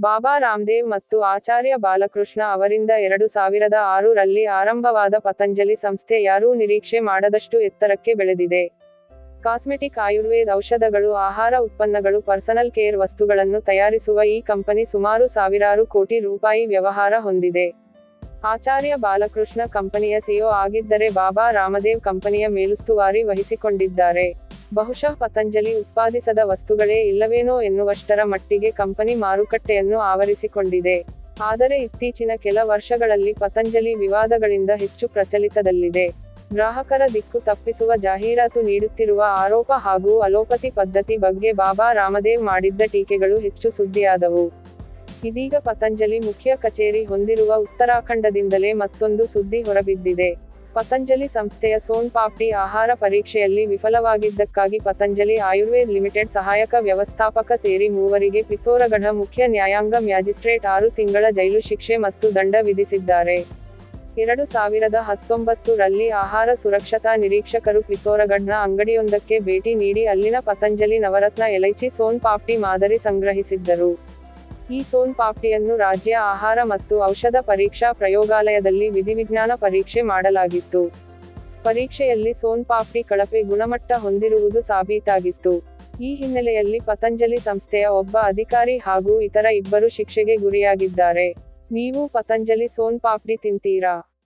ಬಾಬಾ ರಾಮದೇವ್ ಮತ್ತು ಆಚಾರ್ಯ ಬಾಲಕೃಷ್ಣ ಅವರಿಂದ ಎರಡು ಸಾವಿರದ ಆರು ರಲ್ಲಿ ಆರಂಭವಾದ ಪತಂಜಲಿ ಸಂಸ್ಥೆ ಯಾರೂ ನಿರೀಕ್ಷೆ ಮಾಡದಷ್ಟು ಎತ್ತರಕ್ಕೆ ಬೆಳೆದಿದೆ. ಕಾಸ್ಮೆಟಿಕ್ ಆಯುರ್ವೇದ ಔಷಧಗಳು, ಆಹಾರ ಉತ್ಪನ್ನಗಳು, ಪರ್ಸನಲ್ ಕೇರ್ ವಸ್ತುಗಳನ್ನು ತಯಾರಿಸುವ ಈ ಕಂಪನಿ ಸುಮಾರು ಸಾವಿರಾರು ಕೋಟಿ ರೂಪಾಯಿ ವ್ಯವಹಾರ ಹೊಂದಿದೆ. ಆಚಾರ್ಯ ಬಾಲಕೃಷ್ಣ ಕಂಪನಿಯ ಸಿಒ ಆಗಿದ್ದರೆ ಬಾಬಾ ರಾಮದೇವ್ ಕಂಪನಿಯ ಮೇಲುಸ್ತುವಾರಿ ವಹಿಸಿಕೊಂಡಿದ್ದಾರೆ. ಬಹುಶಃ ಪತಂಜಲಿ ಉತ್ಪಾದಿಸದ ವಸ್ತುಗಳೇ ಇಲ್ಲವೇನೋ ಎನ್ನುವಷ್ಟರ ಮಟ್ಟಿಗೆ ಕಂಪನಿ ಮಾರುಕಟ್ಟೆಯನ್ನು ಆವರಿಸಿಕೊಂಡಿದೆ. ಆದರೆ ಇತ್ತೀಚಿನ ಕೆಲ ವರ್ಷಗಳಲ್ಲಿ ಪತಂಜಲಿ ವಿವಾದಗಳಿಂದ ಹೆಚ್ಚು ಪ್ರಚಲಿತದಲ್ಲಿದೆ. ಗ್ರಾಹಕರ ದಿಕ್ಕು ತಪ್ಪಿಸುವ ಜಾಹೀರಾತು ನೀಡುತ್ತಿರುವ ಆರೋಪ ಹಾಗೂ ಅಲೋಪತಿ ಪದ್ಧತಿ ಬಗ್ಗೆ ಬಾಬಾ ರಾಮದೇವ್ ಮಾಡಿದ್ದ ಟೀಕೆಗಳು ಹೆಚ್ಚು ಸುದ್ದಿಯಾದವು. ಇದೀಗ ಪತಂಜಲಿ ಮುಖ್ಯ ಕಚೇರಿ ಹೊಂದಿರುವ ಉತ್ತರಾಖಂಡದಿಂದಲೇ ಮತ್ತೊಂದು ಸುದ್ದಿ ಹೊರಬಿದ್ದಿದೆ. ಪತಂಜಲಿ ಸಂಸ್ಥೆಯ ಸೋನ್ ಪಾಪ್ಟಿ ಆಹಾರ ಪರೀಕ್ಷೆಯಲ್ಲಿ ವಿಫಲವಾಗಿದ್ದಕ್ಕಾಗಿ ಪತಂಜಲಿ ಆಯುರ್ವೇದ್ ಲಿಮಿಟೆಡ್ ಸಹಾಯಕ ವ್ಯವಸ್ಥಾಪಕ ಸೇರಿ ಮೂವರಿಗೆ ಪಿಥೋರಗಢ ಮುಖ್ಯ ನ್ಯಾಯಾಂಗ ಮ್ಯಾಜಿಸ್ಟ್ರೇಟ್ ಆರು ತಿಂಗಳ ಜೈಲು ಶಿಕ್ಷೆ ಮತ್ತು ದಂಡ ವಿಧಿಸಿದ್ದಾರೆ. ಎರಡು ಸಾವಿರದ ಹತ್ತೊಂಬತ್ತು ರಲ್ಲಿ ಆಹಾರ ಸುರಕ್ಷತಾ ನಿರೀಕ್ಷಕರು ಪಿಥೋರಗಢ್ನ ಅಂಗಡಿಯೊಂದಕ್ಕೆ ಭೇಟಿ ನೀಡಿ ಅಲ್ಲಿನ ಪತಂಜಲಿ ನವರತ್ನ ಎಲೈಚಿ ಸೋನ್ ಪಾಪ್ಟಿ ಮಾದರಿ ಸಂಗ್ರಹಿಸಿದ್ದರು. ಈ ಸೋನ್ ಪಾಪ್ಡಿಯನ್ನು ರಾಜ್ಯ ಆಹಾರ ಮತ್ತು ಔಷಧ ಪರೀಕ್ಷಾ ಪ್ರಯೋಗಾಲಯದಲ್ಲಿ ವಿಧಿವಿಜ್ಞಾನ ಪರೀಕ್ಷೆ ಮಾಡಲಾಗಿತ್ತು. ಪರೀಕ್ಷೆಯಲ್ಲಿ ಸೋನ್ ಪಾಪ್ಡಿ ಕಳಪೆ ಗುಣಮಟ್ಟ ಹೊಂದಿರುವುದು ಸಾಬೀತಾಗಿತ್ತು. ಈ ಹಿನ್ನೆಲೆಯಲ್ಲಿ ಪತಂಜಲಿ ಸಂಸ್ಥೆಯ ಒಬ್ಬ ಅಧಿಕಾರಿ ಹಾಗೂ ಇತರ ಇಬ್ಬರು ಶಿಕ್ಷೆಗೆ ಗುರಿಯಾಗಿದ್ದಾರೆ. ನೀವು ಪತಂಜಲಿ ಸೋನ್ ಪಾಪ್ಡಿ ತಿಂತೀರಾ?